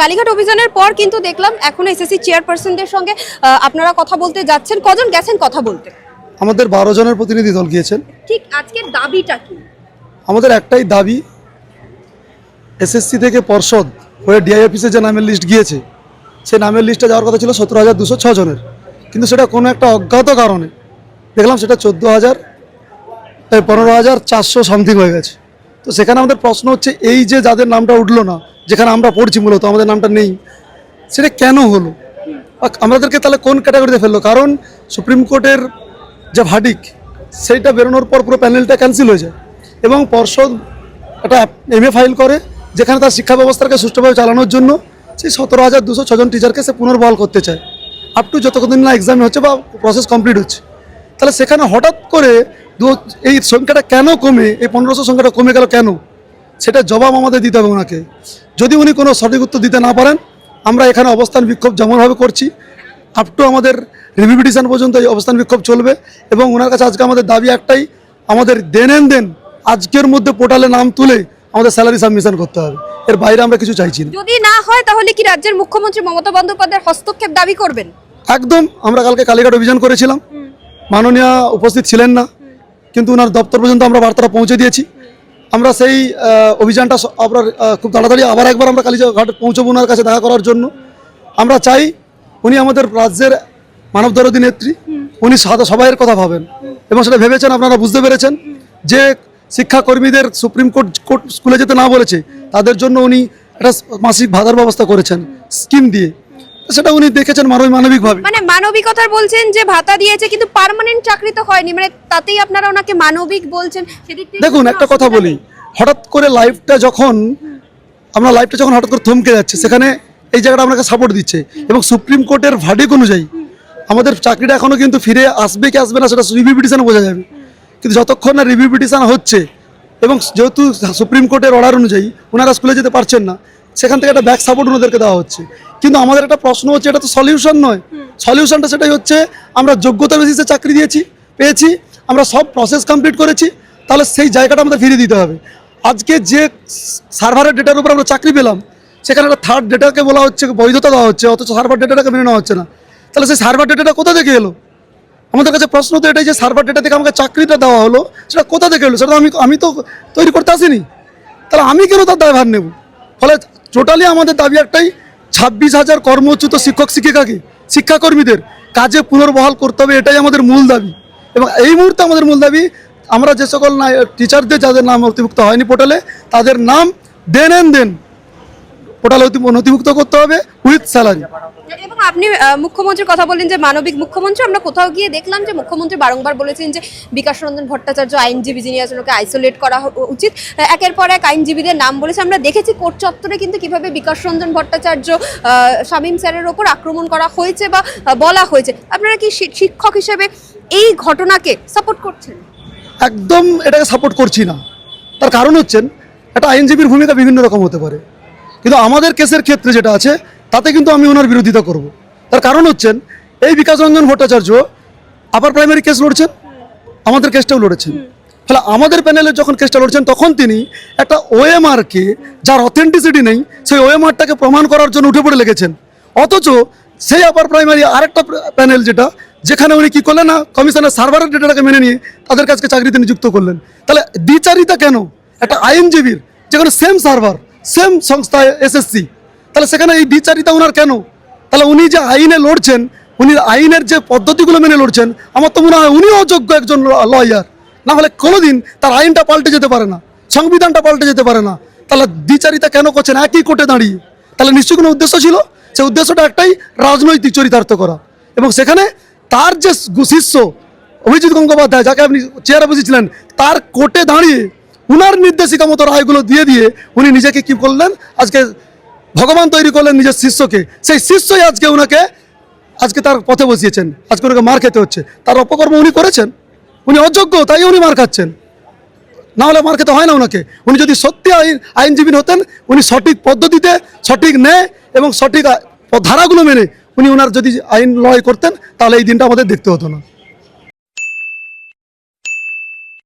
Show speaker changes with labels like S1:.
S1: কালীঘাট অভিযানের পর কিন্তু দেখলাম এখন এসএসসি চেয়ারপারসনদের সঙ্গে আপনারা কথা বলতে যাচ্ছেন। কজন গেছেন কথা বলতে?
S2: আমাদের বারো জনের প্রতিনিধি দল গিয়েছেন।
S1: ঠিক আজকের দাবিটা কি?
S2: আমাদের একটাই দাবি এসএসসি থেকে পর্ষদ হয়ে ডিআই অফিসে যে নামের লিস্ট গিয়েছে সেই নামের লিস্টে যাওয়ার কথা ছিল সতেরো হাজার দুশো জনের। কিন্তু সেটা কোনো একটা অজ্ঞাত কারণে দেখলাম সেটা চোদ্দ হাজার পনেরো হাজার চারশো সামথিং হয়ে গেছে। তো সেখানে আমাদের প্রশ্ন হচ্ছে, এই যে যাদের নামটা উঠল না, যেখানে আমরা পড়ছি মূলত, আমাদের নামটা নেই, সেটা কেন হলো? আমাদেরকে তাহলে কোন ক্যাটাগরিতে ফেলল? কারণ সুপ্রিম কোর্টের যে ভাডিক সেইটা বেরোনোর পর পুরো প্যানেলটা ক্যান্সেল হয়ে যায়। এবং পর্ষদ একটা এমএ ফাইল করে, যেখানে তার শিক্ষা ব্যবস্থাকে সুষ্ঠুভাবে চালানোর জন্য সেই সতেরো হাজার দুশো ছজন টিচারকে সে পুনর্বহাল করতে চায়। আপ টু যতক্ষণ না এক্সাম হচ্ছে বা প্রসেস কমপ্লিট হচ্ছে। তাহলে সেখানে হঠাৎ করে দু এই সংখ্যাটা কেন কমে? এই পনেরোশো সংখ্যাটা কমে গেল কেন? সেটা জবাব আমাদের দিতে হবে ওনাকে। যদি উনি কোনো সঠিক উত্তর দিতে না পারেন আমরা এখানে অবস্থান বিক্ষোভ যেমনভাবে করছি আপ টু আমাদের রিভিউ পিটিশন পর্যন্ত এই অবস্থান বিক্ষোভ চলবে এবং ওনার কাছে আজকে আমাদের দাবি একটাই আমাদের দেন এন দেন আজকের মধ্যে পোর্টালে নাম তুলে আমাদের স্যালারি সাবমিশন করতে হবে। এর বাইরে আমরা কিছু চাইছি না।
S1: যদি না হয় তাহলে কি রাজ্যের মুখ্যমন্ত্রী মমতা বন্দ্যোপাধ্যায়ের হস্তক্ষেপ দাবি করবেন?
S2: একদম আমরা কালকে কালীঘাট অভিযান করেছিলাম। মাননীয় উপস্থিত ছিলেন না, কিন্তু ওনার দপ্তর পর্যন্ত আমরা বার্তাটা পৌঁছে দিয়েছি। আমরা সেই অভিযানটা আপনার খুব তাড়াতাড়ি আবার একবার আমরা কালীঘাট পৌঁছবো ওনার কাছে দেখা করার জন্য। আমরা চাই উনি আমাদের রাজ্যের মানব দরদী নেত্রী, উনি সবাইয়ের কথা ভাবেন এবং সেটা ভেবেছেন আপনারা বুঝতে পেরেছেন যে শিক্ষাকর্মীদের সুপ্রিম কোর্ট কোর্ট স্কুলে যেতে না বলেছে, তাদের জন্য উনি একটা মাসিক ভাতার ব্যবস্থা করেছেন, স্কিম দিয়ে। সেটা উনি দেখেছেন মানবিক মানবিকভাবে।
S1: মানে মানবিকতার বলছেন যে ভাতা দিয়েছে কিন্তু পার্মানেন্ট চাকরি তো হয়নি। মানে তাতেই আপনারা ওনাকে মানবিক বলছেন সেদিক থেকে
S2: দেখুন একটা কথা বলি। হঠাৎ করে লাইফটা যখন আমরা লাইফটা যখন হঠাৎ করে থমকে যাচ্ছে সেখানে এই জায়গাটা আপনাকে সাপোর্ট দিচ্ছে। এবং সুপ্রিম কোর্টের ভার্ডিক অনুযায়ী আমাদের চাকরিটা এখনও কিন্তু ফিরে আসবে কি আসবে না সেটা রিভিউ পিটিশনে বোঝা যাবে। কিন্তু যতক্ষণ না রিভিউ পিটিশন হচ্ছে এবং যেহেতু সুপ্রিম কোর্টের অর্ডার অনুযায়ী ওনারা স্কুলে যেতে পারছেন না সেখান থেকে একটা ব্যাক সাপোর্ট ওনাদেরকে দেওয়া হচ্ছে। কিন্তু আমাদের একটা প্রশ্ন হচ্ছে এটা তো সলিউশন নয়। সলিউশনটা সেটাই হচ্ছে আমরা যোগ্যতা বেসিসে চাকরি দিয়েছি পেয়েছি আমরা সব প্রসেস কমপ্লিট করেছি তাহলে সেই জায়গাটা আমাদের ফিরিয়ে দিতে হবে। আজকে যে সার্ভারের ডেটার উপর আমরা চাকরি পেলাম সেখানে একটা থার্ড ডেটাকে বলা হচ্ছে বৈধতা দেওয়া হচ্ছে অথচ সার্ভার ডেটাটাকে মেনে নেওয়া হচ্ছে না। তাহলে সেই সার্ভার ডেটাটা কোথা থেকে এলো? আমাদের কাছে প্রশ্ন তো এটাই যে সার্ভার ডেটা থেকে আমাকে চাকরিটা দেওয়া হলো সেটা কোথা থেকে এলো? সেটা তো আমি আমি তো তৈরি করতে আসিনি। তাহলে আমি কেন তার দায়ভার নেব? ফলে টোটালি আমাদের দাবি একটাই ছাব্বিশ হাজার কর্মচ্যুত শিক্ষক শিক্ষিকাকে শিক্ষাকর্মীদের কাজে পুনর্বহাল করতে হবে, এটাই আমাদের মূল দাবি। এবং এই মুহূর্তে আমাদের মূল দাবি, আমরা যে সকল টিচারদের যাদের নাম নথিভুক্ত হয়নি পোর্টালে তাদের নাম দেন দেন। পোর্টালে নথিভুক্ত করতে হবে উইথ স্যালারি
S1: এবং আপনি মুখ্যমন্ত্রীর কথা বললেন যে মানবিক মুখ্যমন্ত্রী আমরা কোথাও গিয়ে দেখলাম যে মুখ্যমন্ত্রী বারংবার বলেছেন যে বিকাশ রঞ্জন ভট্টাচার্য আইনজীবী যিনি আছেন ওকে আইসোলেট করা উচিত। একের পর এক আইনজীবীদের নাম বলেছে। আমরা দেখেছি কোর্ট চত্বরে কিন্তু কীভাবে বিকাশ রঞ্জন ভট্টাচার্য শামীম স্যারের ওপর আক্রমণ করা হয়েছে বা বলা হয়েছে। আপনারা কি শিক্ষক হিসেবে এই ঘটনাকে সাপোর্ট করছেন?
S2: একদম এটাকে সাপোর্ট করছি না। তার কারণ হচ্ছেন একটা আইনজীবীর ভূমিকা বিভিন্ন রকম হতে পারে। কিন্তু আমাদের কেসের ক্ষেত্রে যেটা আছে তাতে কিন্তু আমি ওনার বিরোধিতা করব। তার কারণ হচ্ছেন এই Bikash Ranjan Bhattacharya upper primary case লড়ছেন আমাদের কেসটাও লড়েছেন। ফলে আমাদের প্যানেলে যখন কেসটা লড়ছেন তখন তিনি একটা ওএমআরকে যার অথেন্টিসিটি নেই সেই ওএমআরটাকে প্রমাণ করার জন্য উঠে পড়ে লেগেছেন। অথচ সেই আপার প্রাইমারি আরেকটা প্যানেল যেটা যেখানে উনি কি করলেন না কমিশনের সার্ভারের ডেটাটাকে মেনে নিয়ে তাদের কাছকে চাকরিতে নিযুক্ত করলেন। তাহলে দ্বিচারিতা কেন? একটা আইনজীবীর যেখানে সেম সার্ভার সেম সংস্থা এসএসসি তাহলে সেখানে এই বিচারিতা ওনার কেন? তাহলে উনি যে আইনে লড়ছেন, উনি আইনের যে পদ্ধতিগুলো মেনে লড়ছেন, আমার তো মনে হয় উনিও অযোগ্য একজন লয়ার না হলে কোনোদিন তার আইনটা পাল্টে যেতে পারে না, সংবিধানটা পাল্টে যেতে পারে না। তাহলে দ্বিচারিতা কেন করছেন? একই কোর্টে দাঁড়িয়ে। তাহলে নিশ্চয়ই কোনো উদ্দেশ্য ছিল? সে উদ্দেশ্যটা একটাই রাজনৈতিক চরিতার্থ করা। এবং সেখানে তার যে শিষ্য অভিজিৎ গঙ্গোপাধ্যায়, যাকে আপনি চেয়ারে বসেছিলেন তার কোর্টে দাঁড়িয়ে উনার নির্দেশিকা মতো রায়গুলো দিয়ে দিয়ে উনি নিজেকে কি করলেন? আজকে ভগবান তৈরি করলেন নিজের শিষ্যকে। সেই শিষ্যই আজকে উনাকে, আজকে তার পথে বসিয়েছেন। আজকে ওনাকে মার খেতে হচ্ছে। তার অপকর্ম উনি করেছেন। উনি অযোগ্য, তাই উনি মার খাচ্ছেন। না হলে মার খেতে হয় না ওনাকে উনি যদি সত্যি আইন, আইনজীবী হতেন, উনি সঠিক পদ্ধতিতে সঠিক ন্যায় এবং সঠিক ধারাগুলো মেনে উনি ওনার যদি আইন লড়াই করতেন, তাহলে এই দিনটা আমাদের দেখতে হতো না।